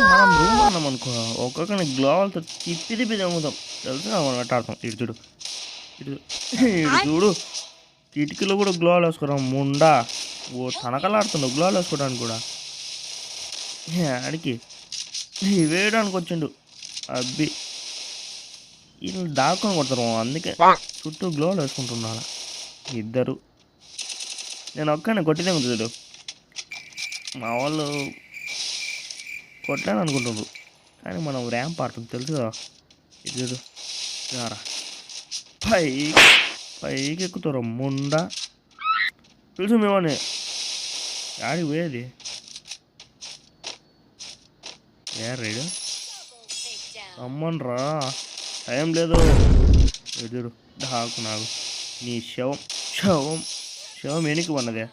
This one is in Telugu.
మనం రూమ్ అన్నాం అనుకో. ఒక్కొక్కరిని గ్లోవల్తో తిప్పి తిప్పి తెమ్ముతాం తెలుసా మనం ఎట్టాడతాం ఇటు చూడు. ఇటు చూడు. కిటికీలో కూడా గ్లోవల్ వేసుకోరా ముండా? ఓ తనకలాడుతుండు గ్లోవల్ వేసుకోవడానికి కూడా. ఆడికి. వేయడానికి వచ్చిండు. అబ్బి. వీళ్ళు దాక్కుని కొడతారు. అందుకే చుట్టూ గ్లోవల్ వేసుకుంటున్నాను. ఇద్దరు. నేను ఒక్కనే కొట్టిదే చూడు. మా వాళ్ళు కొట్టాను అనుకుంటున్నారు కానీ మనం ర్యాంప్ ఆడుతుంది. తెలుసు కదా? ఇది చూడు. రారా పై పైకి ఎక్కుతారు ముండా. తెలుసు మేమని ఆడికి పోయేది? ఏ రైడు? రమ్మన్రా. టైం లేదు. ఎదురు దాకు నాకు నీ శవం. శవం. శవం వెనక్కి ఉన్నదే